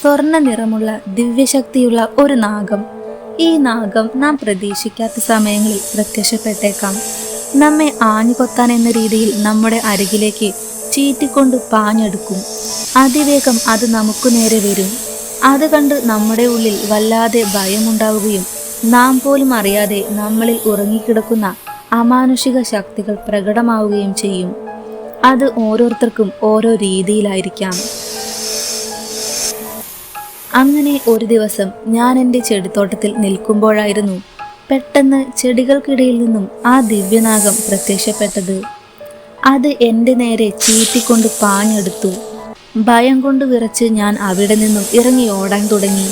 സ്വർണ നിറമുള്ള ദിവ്യശക്തിയുള്ള ഒരു നാഗം. ഈ നാഗം നാം പ്രതീക്ഷിക്കാത്ത സമയങ്ങളിൽ പ്രത്യക്ഷപ്പെട്ടേക്കാം. നമ്മെ ആഞ്ഞുകൊത്താൻ എന്ന രീതിയിൽ നമ്മുടെ അരികിലേക്ക് ചീറ്റിക്കൊണ്ട് പാഞ്ഞെടുക്കും. അതിവേഗം അത് നമുക്ക് നേരെ വരും. അത് കണ്ട് നമ്മുടെ ഉള്ളിൽ വല്ലാതെ ഭയമുണ്ടാവുകയും നാം പോലും അറിയാതെ നമ്മളിൽ ഉറങ്ങിക്കിടക്കുന്ന അമാനുഷിക ശക്തികൾ പ്രകടമാവുകയും ചെയ്യും. അത് ഓരോരുത്തർക്കും ഓരോ രീതിയിലായിരിക്കാം. അങ്ങനെ ഒരു ദിവസം ഞാൻ എന്റെ ചെടിത്തോട്ടത്തിൽ നിൽക്കുമ്പോഴായിരുന്നു പെട്ടെന്ന് ചെടികൾക്കിടയിൽ നിന്നും ആ ദിവ്യനാഗം പ്രത്യക്ഷപ്പെട്ടത്. അത് എന്റെ നേരെ ചീറ്റിക്കൊണ്ട് പാഞ്ഞെടുത്തു. ഭയം കൊണ്ട് വിറച്ച് ഞാൻ അവിടെ നിന്നും ഇറങ്ങി ഓടാൻ തുടങ്ങി.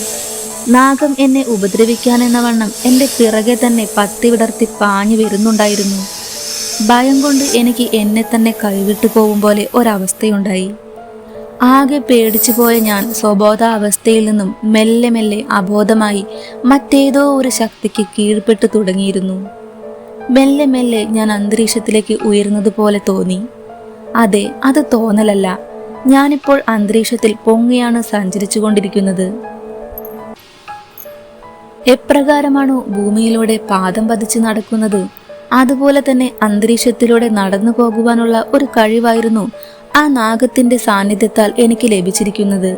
നാഗം എന്നെ ഉപദ്രവിക്കാനെന്ന വണ്ണം എന്റെ പിറകെ തന്നെ പത്തി വിടർത്തി പാഞ്ഞു വരുന്നുണ്ടായിരുന്നു. ഭയം കൊണ്ട് എനിക്ക് എന്നെ തന്നെ കൈവിട്ടു പോകും പോലെ ഒരവസ്ഥയുണ്ടായി. ആകെ പേടിച്ചു പോയ ഞാൻ സ്വബോധാവസ്ഥയിൽ നിന്നും മെല്ലെ മെല്ലെ അബോധമായി മറ്റേതോ ഒരു ശക്തിക്ക് കീഴ്പ്പെട്ടു തുടങ്ങിയിരുന്നു. മെല്ലെ മെല്ലെ ഞാൻ അന്തരീക്ഷത്തിലേക്ക് ഉയരുന്നതുപോലെ തോന്നി. അതെ അത് തോന്നലല്ല. ഞാനിപ്പോൾ അന്തരീക്ഷത്തിൽ പൊങ്ങിയാണ് സഞ്ചരിച്ചു കൊണ്ടിരിക്കുന്നത് എപ്രകാരമാണോ ഭൂമിയിലൂടെ പാദം പതിച്ച് നടക്കുന്നത്? അതുപോലെ തന്നെ അന്തരീക്ഷത്തിലൂടെ നടന്നു പോകുവാനുള്ള ഒരു കഴിവായിരുന്നു ആ നാഗത്തിന്റെ സാന്നിധ്യത്താൽ എനിക്ക് ലഭിച്ചിരിക്കുന്നത്.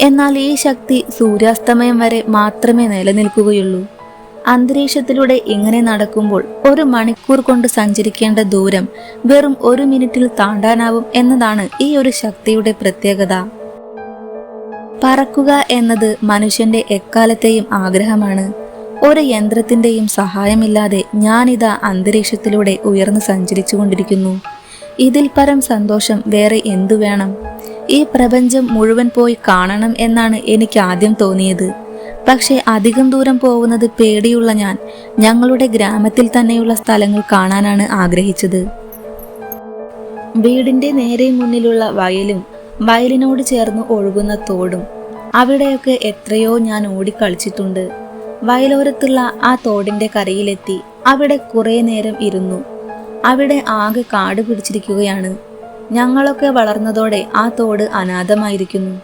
എന്നാൽ ഈ ശക്തി സൂര്യാസ്തമയം വരെ മാത്രമേ നിലനിൽക്കുകയുള്ളൂ. അന്തരീക്ഷത്തിലൂടെ ഇങ്ങനെ നടക്കുമ്പോൾ ഒരു മണിക്കൂർ കൊണ്ട് സഞ്ചരിക്കേണ്ട ദൂരം വെറും ഒരു മിനിറ്റിൽ താണ്ടാനാവും എന്നതാണ് ഈ ഒരു ശക്തിയുടെ പ്രത്യേകത. പറക്കുക എന്നത് മനുഷ്യന്റെ എക്കാലത്തെയും ആഗ്രഹമാണ്. ഒരു യന്ത്രത്തിന്റെയും സഹായമില്ലാതെ ഞാനിതാ അന്തരീക്ഷത്തിലൂടെ ഉയർന്നു സഞ്ചരിച്ചു കൊണ്ടിരിക്കുന്നു ഇതിൽ പരം സന്തോഷം വേറെ എന്തു വേണം? ഈ പ്രപഞ്ചം മുഴുവൻ പോയി കാണണം എന്നാണ് എനിക്ക് ആദ്യം തോന്നിയത്. പക്ഷേ അധികം ദൂരം പോകുന്നത് പേടിയുള്ള ഞാൻ ഞങ്ങളുടെ ഗ്രാമത്തിൽ തന്നെയുള്ള സ്ഥലങ്ങൾ കാണാനാണ് ആഗ്രഹിച്ചത്. വീടിന്റെ നേരെ മുന്നിലുള്ള വയലും വയലിനോട് ചേർന്ന് ഒഴുകുന്ന തോടും അവിടെയൊക്കെ എത്രയോ ഞാൻ ഓടിക്കളിച്ചിട്ടുണ്ട്. വയലോരത്തുള്ള ആ തോടിന്റെ കരയിലെത്തി അവിടെ കുറേ നേരം ഇരുന്നു. അവിടെ ആകെ കാട് പിടിച്ചിരിക്കുകയാണ്. ഞങ്ങളൊക്കെ വളർന്നതോടെ ആ തോട് അനാഥമായിരിക്കുന്നു.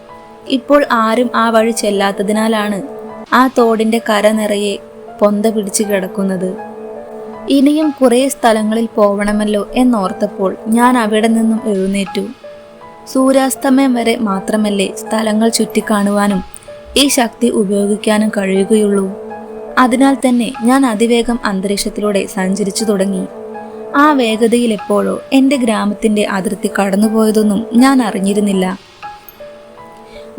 ഇപ്പോൾ ആരും ആ വഴി ചെല്ലാത്തതിനാലാണ് ആ തോടിന്റെ കര നിറയെ പൊന്ത പിടിച്ചു കിടക്കുന്നത്. ഇനിയും കുറേ സ്ഥലങ്ങളിൽ പോവണമല്ലോ എന്നോർത്തപ്പോൾ ഞാൻ അവിടെ നിന്നും എഴുന്നേറ്റു. സൂര്യാസ്തമയം വരെ മാത്രമല്ലേ സ്ഥലങ്ങൾ ചുറ്റിക്കാണുവാനും ഈ ശക്തി ഉപയോഗിക്കാനും കഴിയുകയുള്ളൂ. അതിനാൽ തന്നെ ഞാൻ അതിവേഗം അന്തരീക്ഷത്തിലൂടെ സഞ്ചരിച്ചു തുടങ്ങി. ആ വേഗതയിൽ എപ്പോഴോ എന്റെ ഗ്രാമത്തിന്റെ അതിർത്തി കടന്നുപോയതൊന്നും ഞാൻ അറിഞ്ഞിരുന്നില്ല.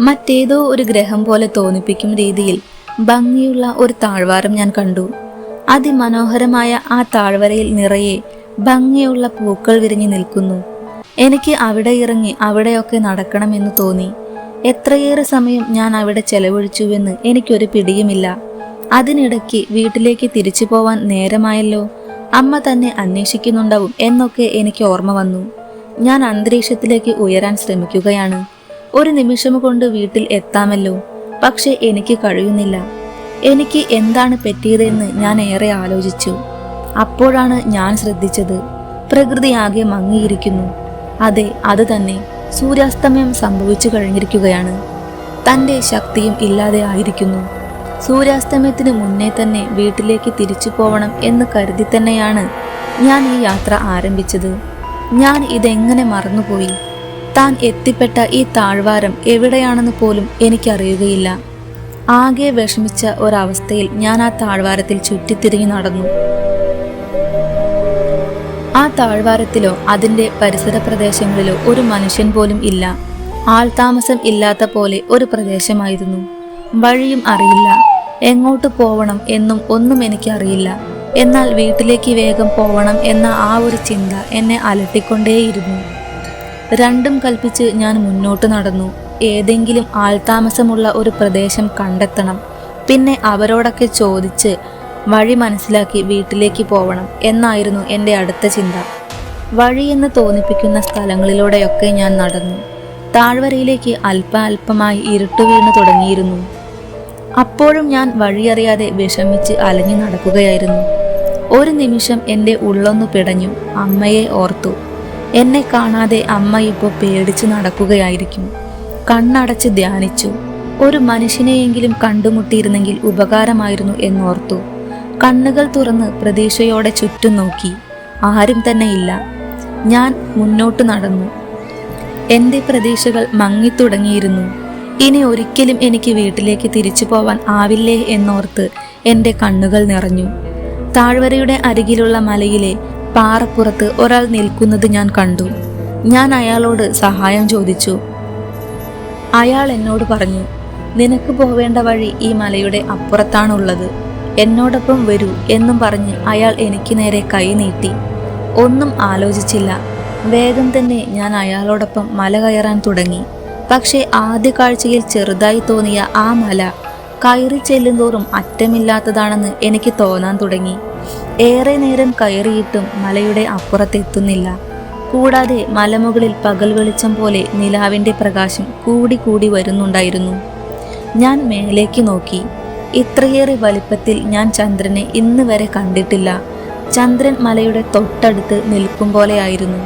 മറ്റേതോ ഒരു ഗ്രഹം പോലെ തോന്നിപ്പിക്കും രീതിയിൽ ഭംഗിയുള്ള ഒരു താഴ്വാരം ഞാൻ കണ്ടു. അതിമനോഹരമായ ആ താഴ്വരയിൽ നിറയെ ഭംഗിയുള്ള പൂക്കൾ വിരിഞ്ഞു നിൽക്കുന്നു. എനിക്ക് അവിടെ ഇറങ്ങി അവിടെയൊക്കെ നടക്കണമെന്ന് തോന്നി. എത്രയേറെ സമയം ഞാൻ അവിടെ ചെലവഴിച്ചുവെന്ന് എനിക്കൊരു പിടിയുമില്ല. അതിനിടയ്ക്ക് വീട്ടിലേക്ക് തിരിച്ചു പോവാൻ നേരമായല്ലോ. അമ്മ തന്നെ അന്വേഷിക്കുന്നുണ്ടാവും എന്നൊക്കെ എനിക്ക് ഓർമ്മ വന്നു. ഞാൻ അന്തരീക്ഷത്തിലേക്ക് ഉയരാൻ ശ്രമിക്കുകയാണ്. ഒരു നിമിഷം കൊണ്ട് വീട്ടിൽ എത്താമല്ലോ. പക്ഷെ എനിക്ക് കഴിയുന്നില്ല. എനിക്ക് എന്താണ് പറ്റിയതെന്ന് ഞാൻ ഏറെ ആലോചിച്ചു. അപ്പോഴാണ് ഞാൻ ശ്രദ്ധിച്ചത്. പ്രകൃതി ആകെ മങ്ങിയിരിക്കുന്നു. അതെ അത് തന്നെ. സൂര്യാസ്തമയം സംഭവിച്ചു കഴിഞ്ഞിരിക്കുകയാണ്. തന്റെ ശക്തിയും ഇല്ലാതെ ആയിരിക്കുന്നു. സൂര്യാസ്തമയത്തിന് മുന്നേ തന്നെ വീട്ടിലേക്ക് തിരിച്ചു പോവണം എന്ന് കരുതി തന്നെയാണ് ഞാൻ ഈ യാത്ര ആരംഭിച്ചത്. ഞാൻ ഇതെങ്ങനെ മറന്നുപോയി? താൻ എത്തിപ്പെട്ട ഈ താഴ്വാരം എവിടെയാണെന്ന് പോലും എനിക്കറിയുകയില്ല. ആകെ വിഷമിച്ച ഒരവസ്ഥയിൽ ഞാൻ ആ താഴ്വാരത്തിൽ ചുറ്റിത്തിരിഞ്ഞു നടന്നു. ആ താഴ്വാരത്തിലോ അതിന്റെ പരിസര പ്രദേശങ്ങളിലോ ഒരു മനുഷ്യൻ പോലും ഇല്ല. ആൾതാമസം ഇല്ലാത്ത പോലെ ഒരു പ്രദേശമായിരുന്നു. വഴിയും അറിയില്ല. എങ്ങോട്ട് പോവണം എന്നും ഒന്നും എനിക്കറിയില്ല. എന്നാൽ വീട്ടിലേക്ക് വേഗം പോവണം എന്ന ആ ഒരു ചിന്ത എന്നെ അലട്ടിക്കൊണ്ടേയിരുന്നു. രണ്ടും കൽപ്പിച്ച് ഞാൻ മുന്നോട്ട് നടന്നു. ഏതെങ്കിലും ആൾതാമസമുള്ള ഒരു പ്രദേശം കണ്ടെത്തണം. പിന്നെ അവരോടൊക്കെ ചോദിച്ച് വഴി മനസ്സിലാക്കി വീട്ടിലേക്ക് പോവണം എന്നായിരുന്നു എന്റെ അടുത്ത ചിന്ത. വഴിയെന്ന് തോന്നിപ്പിക്കുന്ന സ്ഥലങ്ങളിലൂടെയൊക്കെ ഞാൻ നടന്നു. താഴ്വരയിലേക്ക് അല്പ അല്പമായി ഇരുട്ടു വീണു തുടങ്ങിയിരുന്നു. അപ്പോഴും ഞാൻ വഴിയറിയാതെ വിഷമിച്ച് അലഞ്ഞു നടക്കുകയായിരുന്നു. ഒരു നിമിഷം എന്റെ ഉള്ളൊന്നു പിടഞ്ഞു അമ്മയെ ഓർത്തു. എന്നെ കാണാതെ അമ്മ ഇപ്പോൾ പേടിച്ചു നടക്കുകയായിരിക്കും. കണ്ണടച്ച് ധ്യാനിച്ചു. ഒരു മനുഷ്യനെയെങ്കിലും കണ്ടുമുട്ടിയിരുന്നെങ്കിൽ ഉപകാരമായിരുന്നു എന്നോർത്തു. കണ്ണുകൾ തുറന്ന് പ്രതീക്ഷയോടെ ചുറ്റും നോക്കി. ആരും തന്നെ ഇല്ല. ഞാൻ മുന്നോട്ട് നടന്നു. എന്റെ പ്രതീക്ഷകൾ മങ്ങിത്തുടങ്ങിയിരുന്നു. ഇനി ഒരിക്കലും എനിക്ക് വീട്ടിലേക്ക് തിരിച്ചു പോവാൻ ആവില്ലേ എന്നോർത്ത് എന്റെ കണ്ണുകൾ നിറഞ്ഞു. താഴ്വരയുടെ അരികിലുള്ള മലയിലെ പാറപ്പുറത്ത് ഒരാൾ നിൽക്കുന്നത് ഞാൻ കണ്ടു. ഞാൻ അയാളോട് സഹായം ചോദിച്ചു. അയാൾ എന്നോട് പറഞ്ഞു നിനക്ക് പോവേണ്ട വഴി ഈ മലയുടെ അപ്പുറത്താണുള്ളത്. എന്നോടൊപ്പം വരൂ എന്നും പറഞ്ഞ് അയാൾ എനിക്ക് നേരെ കൈ നീട്ടി. ഒന്നും ആലോചിച്ചില്ല. വേഗം തന്നെ ഞാൻ അയാളോടൊപ്പം മല കയറാൻ തുടങ്ങി. പക്ഷേ ആദ്യ കാഴ്ചയിൽ ചെറുതായി തോന്നിയ ആ മല കയറി ചെല്ലുന്തോറും അറ്റമില്ലാത്തതാണെന്ന് എനിക്ക് തോന്നാൻ തുടങ്ങി. ഏറെ നേരം കയറിയിട്ടും മലയുടെ അപ്പുറത്തെത്തുന്നില്ല കൂടാതെ മലമുകളിൽ പകൽ വെളിച്ചം പോലെ നിലാവിന്റെ പ്രകാശം കൂടി കൂടി വരുന്നുണ്ടായിരുന്നു. ഞാൻ മേലേക്ക് നോക്കി. ഇത്രയേറെ വലിപ്പത്തിൽ ഞാൻ ചന്ദ്രനെ ഇന്ന് വരെ കണ്ടിട്ടില്ല. ചന്ദ്രൻ മലയുടെ തൊട്ടടുത്ത് നിൽക്കും പോലെയായിരുന്നു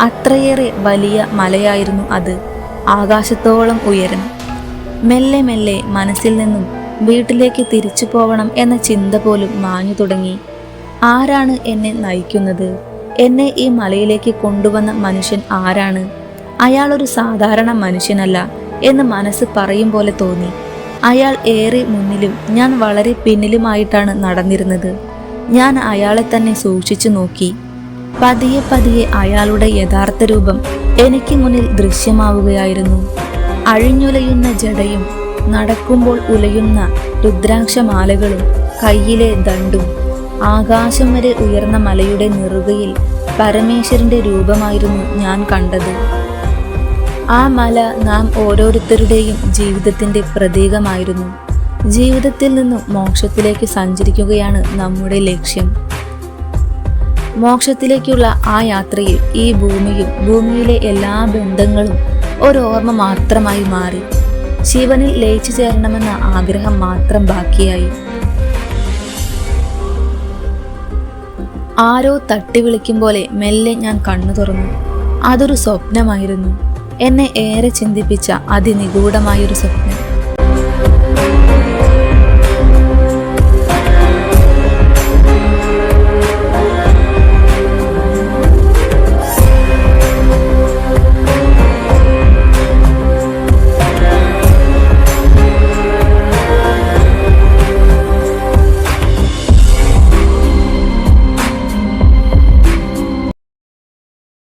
അത്രയേറെ വലിയ മലയായിരുന്നു അത്. ആകാശത്തോളം ഉയരുന്നു. മെല്ലെ മെല്ലെ മനസ്സിൽ നിന്നും വീട്ടിലേക്ക് തിരിച്ചു പോകണം എന്ന ചിന്ത പോലും മാഞ്ഞു തുടങ്ങി. ആരാണ് എന്നെ നയിക്കുന്നത്? എന്നെ ഈ മലയിലേക്ക് കൊണ്ടുവന്ന മനുഷ്യൻ ആരാണ്? അയാളൊരു സാധാരണ മനുഷ്യനല്ല എന്ന് മനസ്സ് പറയും പോലെ തോന്നി. അയാൾ ഏറെ മുന്നിലും ഞാൻ വളരെ പിന്നിലുമായിട്ടാണ് നടന്നിരുന്നത്. ഞാൻ അയാളെ തന്നെ സൂക്ഷിച്ചു നോക്കി. പതിയെ പതിയെ അയാളുടെ യഥാർത്ഥ രൂപം എനിക്ക് മുന്നിൽ ദൃശ്യമാവുകയായിരുന്നു. അഴിഞ്ഞുലയുന്ന ജടയും നടക്കുമ്പോൾ ഉലയുന്ന രുദ്രാക്ഷമാലകളും കയ്യിലെ ദണ്ടും ആകാശം വരെ ഉയർന്ന മലയുടെ നെറുകയിൽ പരമേശ്വരന്റെ രൂപമായിരുന്നു ഞാൻ കണ്ടത്. ആ മല നാം ഓരോരുത്തരുടെയും ജീവിതത്തിന്റെ പ്രതീകമായിരുന്നു. ജീവിതത്തിൽ നിന്നും മോക്ഷത്തിലേക്ക് സഞ്ചരിക്കുകയാണ് നമ്മുടെ ലക്ഷ്യം. മോക്ഷത്തിലേക്കുള്ള ആ യാത്രയിൽ ഈ ഭൂമിയും ഭൂമിയിലെ എല്ലാ ബന്ധങ്ങളും ഒരു ഓർമ്മ മാത്രമായി മാറി. ശിവനിൽ ലയിച്ചു ചേരണമെന്ന ആഗ്രഹം മാത്രം ബാക്കിയായി. ആരോ തട്ടി വിളിക്കും പോലെ മെല്ലെ ഞാൻ കണ്ണു തുറന്നു. അതൊരു സ്വപ്നമായിരുന്നു. എന്നെ ഏറെ ചിന്തിപ്പിച്ച അതിനിഗൂഢമായൊരു സ്വപ്നം.